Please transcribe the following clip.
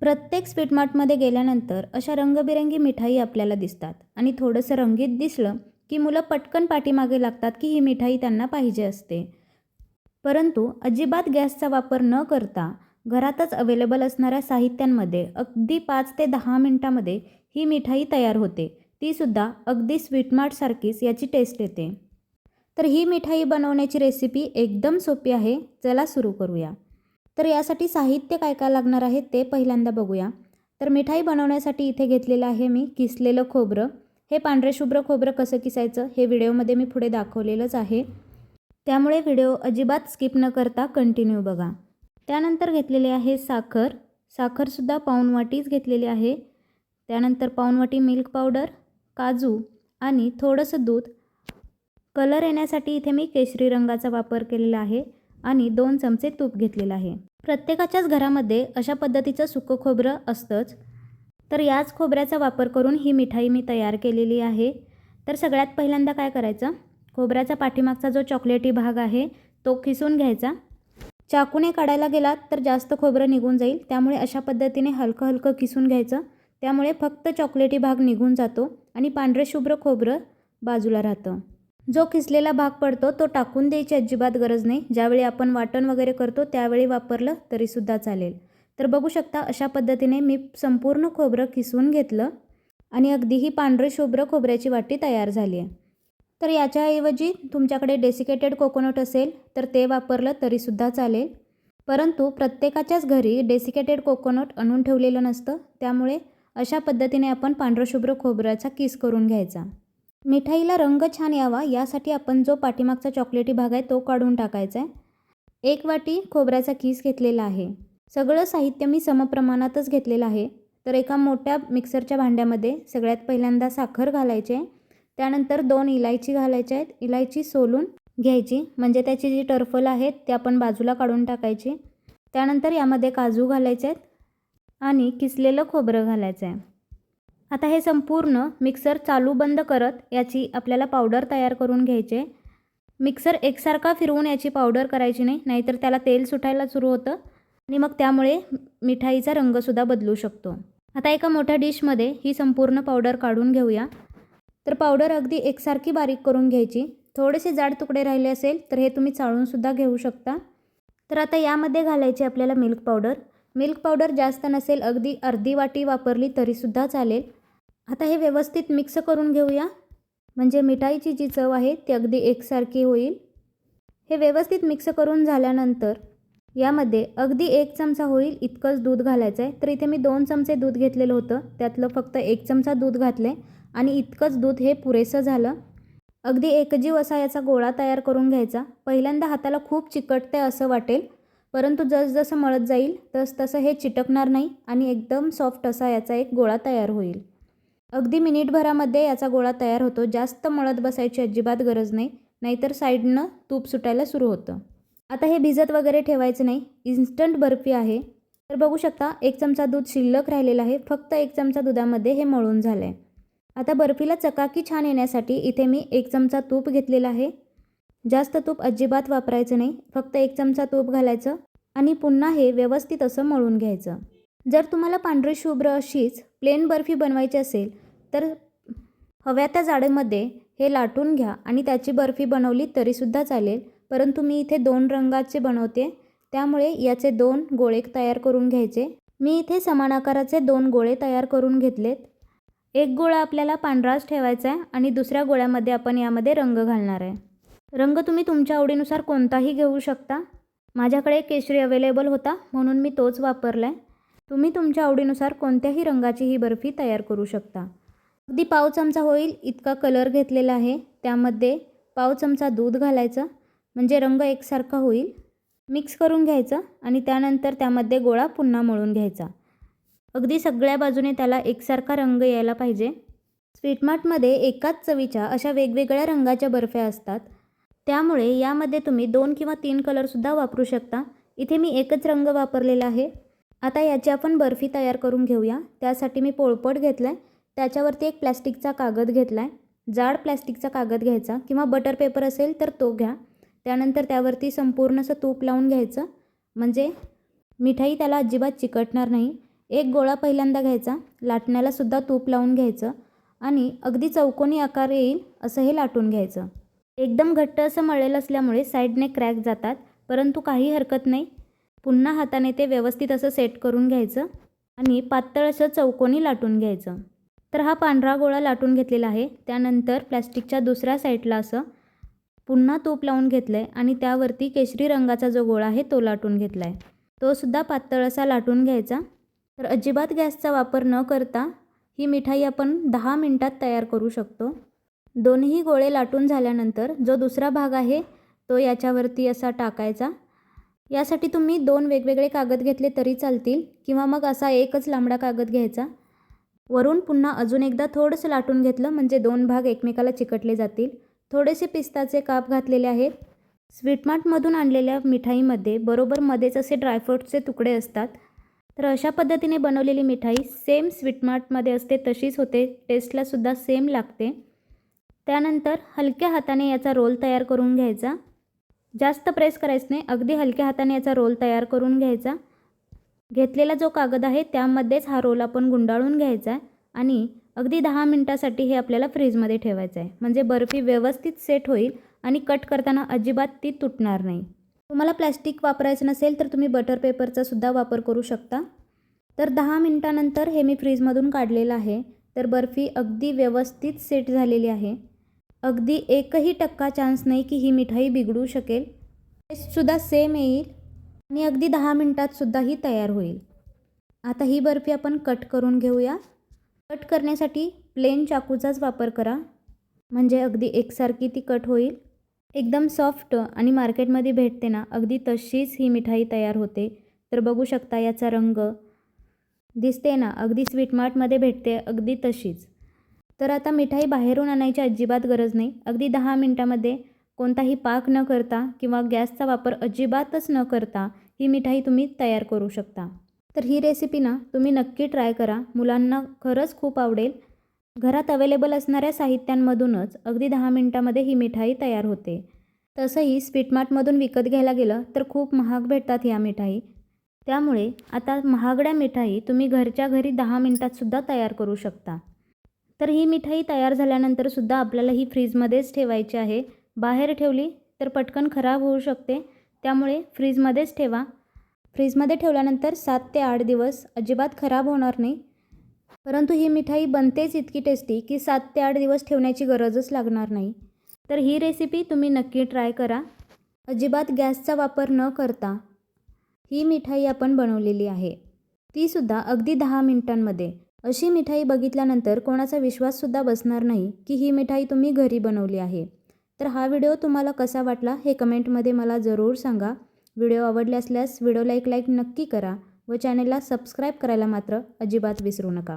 प्रत्येक स्वीटमार्टमध्ये गेल्यानंतर अशा रंगबिरंगी मिठाई आपल्याला दिसतात. आणि थोडंसं रंगीत दिसलं की मुलं पटकन पाठीमागे लागतात की ही मिठाई त्यांना पाहिजे असते. परंतु अजिबात गॅसचा वापर न करता घरातच अवेलेबल असणाऱ्या साहित्यांमध्ये अगदी पाच ते दहा मिनटामध्ये ही मिठाई तयार होते. तीसुद्धा अगदी स्वीटमार्टसारखीच याची टेस्ट येते. तर ही मिठाई बनवण्याची रेसिपी एकदम सोपी आहे. चला सुरू करूया. तर यासाठी साहित्य काय काय लागणार आहे ते पहिल्यांदा बघूया. तर मिठाई बनवण्यासाठी इथे घेतलेलं आहे मी किसलेलं खोबरं. हे पांढरे शुभ्र खोबरं कसं किसायचं हे व्हिडिओमध्ये मी पुढे दाखवलेलंच आहे. त्यामुळे व्हिडिओ अजिबात स्किप न करता कंटिन्यू बघा. त्यानंतर घेतलेले आहे साखर. साखरसुद्धा पाऊण वाटीच घेतलेली आहे. त्यानंतर पाऊण वाटी मिल्क पावडर काजू आणि थोडंसं दूध. कलर येण्यासाठी इथे मी केशरी रंगाचा वापर केलेला आहे आणि दोन चमचे तूप घेतलेलं आहे. प्रत्येकाच्याच घरामध्ये अशा पद्धतीचं सुकं खोबरं असतंच. तर याच खोबऱ्याचा वापर करून ही मिठाई मी तयार केलेली आहे. तर सगळ्यात पहिल्यांदा काय करायचं? खोबऱ्याचा पाठीमागचा जो चॉकलेटी भाग आहे तो खिसून घ्यायचा. चाकूने काढायला गेलात तर जास्त खोबरं निघून जाईल. त्यामुळे अशा पद्धतीने हलकं हलकं किसून घ्यायचं. त्यामुळे फक्त चॉकलेटी भाग निघून जातो आणि पांढरे शुभ्र खोबरं बाजूला राहतं. जो खिसलेला भाग पडतो तो टाकून द्यायची अजिबात गरज नाही. ज्यावेळी आपण वाटण वगैरे करतो त्यावेळी वापरलं तरीसुद्धा चालेल. तर बघू शकता अशा पद्धतीने मी संपूर्ण खोबरं किसून घेतलं आणि अगदी ही पांढरे शुभ्र खोबऱ्याची वाटी तयार झाली आहे. तर याच्याऐवजी तुमच्याकडे डेसिकेटेड कोकोनट असेल तर ते वापरलं तरीसुद्धा चालेल. परंतु प्रत्येकाच्याच घरी डेसिकेटेड कोकोनट आणून ठेवलेलं नसतं. त्यामुळे अशा पद्धतीने आपण पांढरं शुभ्र खोबऱ्याचा किस करून घ्यायचा. मिठाईला रंग छान यावा यासाठी आपण जो पाठीमागचा चॉकलेटी भाग आहे तो काढून टाकायचा आहे. एक वाटी खोबऱ्याचा किस घेतलेला आहे. सगळं साहित्य मी समप्रमाणातच घेतलेलं आहे. तर एका मोठ्या मिक्सरच्या भांड्यामध्ये सगळ्यात पहिल्यांदा साखर घालायची आहे. त्यानंतर दोन इलायची घालायच्या आहेत. इलायची सोलून घ्यायची. म्हणजे त्याची जी टर्फल आहेत ते आपण बाजूला काढून टाकायची. त्यानंतर यामध्ये काजू घालायचे आहेत. आणि किसलेलं खोबरं घालायचं आहे. आता हे संपूर्ण मिक्सर चालू बंद करत याची आपल्याला पावडर तयार करून घ्यायचे. मिक्सर एकसारखा फिरवून याची पावडर करायची नाही नाहीतर त्याला तेल सुटायला सुरू होतं आणि मग त्यामुळे मिठाईचा रंगसुद्धा बदलू शकतो. आता एका मोठ्या डिशमध्ये ही संपूर्ण पावडर काढून घेऊया. तर पावडर अगदी एकसारखी बारीक करून घ्यायची. थोडेसे जाड तुकडे राहिले असेल तर हे तुम्ही चाळूनसुद्धा घेऊ शकता. तर आता यामध्ये घालायची आपल्याला मिल्क पावडर मिल्क पावडर जास्त नसेल अगदी अर्धी वाटी वापरली तरीसुद्धा चालेल. आता हे व्यवस्थित मिक्स करून घेऊया. म्हणजे मिठाईची जी चव आहे ती अगदी एकसारखी होईल. हे व्यवस्थित मिक्स करून झाल्यानंतर यामध्ये अगदी एक चमचा होईल इतकंच दूध घालायचं आहे. तर इथे मी दोन चमचे दूध घेतलेलं होतं. त्यातलं फक्त एक चमचा दूध घातलं आहे आणि इतकंच दूध हे पुरेसं झालं. अगदी एकजीव असा याचा गोळा तयार करून घ्यायचा. पहिल्यांदा हाताला खूप चिकटते असं वाटेल. परंतु जसजसं मळत जाईल तस तसं हे चिटकणार नाही आणि एकदम सॉफ्ट असा याचा एक गोळा तयार होईल. अगदी मिनिटभरामध्ये याचा गोळा तयार होतो. जास्त मळत बसायची अजिबात गरज नाही नाहीतर साईडनं तूप सुटायला सुरू होतं. आता हे भिजत वगैरे ठेवायचं नाही. इन्स्टंट बर्फी आहे. तर बघू शकता एक चमचा दूध शिल्लक राहिलेला आहे. फक्त एक चमचा दुधामध्ये हे मळून झालं आहे आता बर्फीला चकाकी छान येण्यासाठी इथे मी एक चमचा तूप घेतलेला आहे. जास्त तूप अजिबात वापरायचं नाही. फक्त एक चमचा तूप घालायचं आणि पुन्हा हे व्यवस्थित असं मळून घ्यायचं. जर तुम्हाला पांढरी शुभ्र अशीच प्लेन बर्फी बनवायची असेल तर हव्या त्या जाडीमध्ये हे लाटून घ्या आणि त्याची बर्फी बनवली तरीसुद्धा चालेल. परंतु मी इथे दोन रंगाचे बनवते. त्यामुळे याचे दोन गोळे तयार करून घ्यायचे. मी इथे समान आकाराचे दोन गोळे तयार करून घेतलेत. एक गोळा आपल्याला पांढराच ठेवायचा आहे आणि दुसऱ्या गोळ्यामध्ये आपण यामध्ये रंग घालणार आहे. रंग तुम्ही तुमच्या आवडीनुसार कोणताही घेऊ शकता. माझ्याकडे केशरी अवेलेबल होता म्हणून मी तोच वापरला आहे तुम्ही तुमच्या आवडीनुसार कोणत्याही रंगाची ही बर्फी तयार करू शकता. अगदी पाव चमचा होईल इतका कलर घेतलेला आहे. त्यामध्ये पाव चमचा दूध घालायचं म्हणजे रंग एकसारखा होईल. मिक्स करून घ्यायचं आणि त्यानंतर त्यामध्ये गोळा पुन्हा मळून घ्यायचा. अगदी सगळ्या बाजूने त्याला एकसारखा रंग यायला पाहिजे. स्वीटमार्टमध्ये एकाच चवीच्या अशा वेगवेगळ्या रंगाच्या बर्फ्या असतात. त्यामुळे यामध्ये तुम्ही दोन किंवा तीन कलरसुद्धा वापरू शकता. इथे मी एकच रंग वापरलेला आहे. आता याची आपण बर्फी तयार करून घेऊया. त्यासाठी मी पोळपट घेतला आहे त्याच्यावरती एक प्लॅस्टिकचा कागद घेतला आहे जाड प्लॅस्टिकचा कागद घ्यायचा किंवा बटर पेपर असेल तर तो घ्या. त्यानंतर त्यावरती संपूर्ण असं तूप लावून घ्यायचं. म्हणजे मिठाई त्याला अजिबात चिकटणार नाही. एक गोळा पहिल्यांदा घ्यायचा. लाटण्यालासुद्धा तूप लावून घ्यायचं. आणि अगदी चौकोनी आकार येईल असं हे लाटून घ्यायचं. एकदम घट्ट असं मळेल असल्यामुळे साईडने क्रॅक जातात. परंतु काही हरकत नाही. पुन्हा हाताने ते व्यवस्थित असं सेट करून घ्यायचं आणि पातळ असं चौकोनी लाटून घ्यायचं. तर हा पांढरा गोळा लाटून घेतलेला आहे. त्यानंतर प्लॅस्टिकच्या दुसऱ्या साईडला असं पुन्हा तूप लावून घेतलं आहे आणि त्यावरती केशरी रंगाचा जो गोळा आहे तो लाटून घेतला आहे तोसुद्धा पातळ असा लाटून घ्यायचा. तर अजिबात गॅसचा वापर न करता ही मिठाई आपण दहा मिनटात तयार करू शकतो. दोन्ही गोळे लाटून झाल्यानंतर जो दुसरा भाग आहे तो याच्यावरती असा टाकायचा. यासाठी तुम्ही दोन वेगवेगळे कागद घेतले तरी चालतील किंवा मग असा एकच लांबडा कागद घ्यायचा. वरून पुन्हा अजून एकदा थोडंसं लाटून घेतलं म्हणजे दोन भाग एकमेकाला चिकटले जातील. थोडेसे पिस्ताचे काप घातलेले आहेत. स्वीटमार्टमधून आणलेल्या मिठाईमध्ये बरोबर मध्येच असे ड्रायफ्रूटचे तुकडे असतात. तर अशा पद्धतीने बनवलेली मिठाई सेम स्वीटमार्टमध्ये असते तशीच होते टेस्टलासुद्धा सेम लागते. त्यानंतर हलक्या हाताने याचा रोल तयार करून घ्यायचा. जास्त प्रेस करायचं नाही. अगदी हलक्या हाताने याचा रोल तयार करून घ्यायचा. घेतलेला जो कागद आहे त्यामध्येच हा रोल आपण गुंडाळून घ्यायचा आहे आणि अगदी दहा मिनटासाठी हे आपल्याला फ्रीजमध्ये ठेवायचं आहे. म्हणजे बर्फी व्यवस्थित सेट होईल आणि कट करताना अजिबात ती तुटणार नाही. तुम्हाला प्लॅस्टिक वापरायचं नसेल तर तुम्ही बटर पेपरचा सुद्धा वापर करू शकता. तर दहा मिनटानंतर हे मी फ्रीजमधून काढलेलं आहे. तर बर्फी अगदी व्यवस्थित सेट झालेली आहे. अगदी एकही टक्का चान्स नाही की ही मिठाई बिघडू शकेल. टेस्टसुद्धा सेम येईल आणि अगदी दहा मिनटातसुद्धा ही तयार होईल. आता ही बर्फी आपण कट करून घेऊया. कट करण्यासाठी प्लेन चाकूचाच वापर करा. म्हणजे अगदी एकसारखी ती कट होईल. एकदम सॉफ्ट आणि मार्केटमध्ये भेटते ना अगदी तशीच ही मिठाई तयार होते. तर बघू शकता याचा रंग. दिसते ना अगदी स्वीटमार्टमध्ये भेटते अगदी तशीच. तर आता मिठाई बाहेरून आणायची अजिबात गरज नाही. अगदी दहा मिनटामध्ये कोणताही पाक न करता किंवा गॅसचा वापर अजिबातच न करता ही मिठाई तुम्ही तयार करू शकता. तर ही रेसिपी ना तुम्ही नक्की ट्राय करा. मुलांना खरंच खूप आवडेल. घरात अवेलेबल असणाऱ्या साहित्यांमधूनच अगदी दहा मिनटामध्ये ही मिठाई तयार होते. तसंही स्वीटमार्टमधून विकत घ्यायला गेलं तर खूप महाग भेटतात ह्या मिठाई. त्यामुळे आता महागड्या मिठाई तुम्ही घरच्या घरी दहा मिनटातसुद्धा तयार करू शकता. तर ही मिठाई तयार झाल्यानंतरसुद्धा आपल्याला ही फ्रीजमध्येच ठेवायची आहे. बाहेर ठेवली तर पटकन खराब होऊ शकते. त्यामुळे फ्रीजमध्येच ठेवा. फ्रीजमध्ये ठेवल्यानंतर सात ते आठ दिवस अजिबात खराब होणार नाही. परंतु ही मिठाई बनतेच इतकी टेस्टी की सात ते आठ दिवस ठेवण्याची गरजच लागणार नाही. तर ही रेसिपी तुम्ही नक्की ट्राय करा. अजिबात गॅसचा वापर न करता ही मिठाई आपण बनवलेली आहे. तीसुद्धा अगदी दहा मिनिटांमध्ये. अशी मिठाई बघितल्यानंतर कोणाचा विश्वाससुद्धा बसणार नाही की ही मिठाई तुम्ही घरी बनवली आहे. तर हा व्हिडिओ तुम्हाला कसा वाटला हे कमेंटमध्ये मला जरूर सांगा. व्हिडिओ आवडले असल्यास व्हिडिओला एक लाईक नक्की करा व चॅनेलला सबस्क्राईब करायला मात्र अजिबात विसरू नका.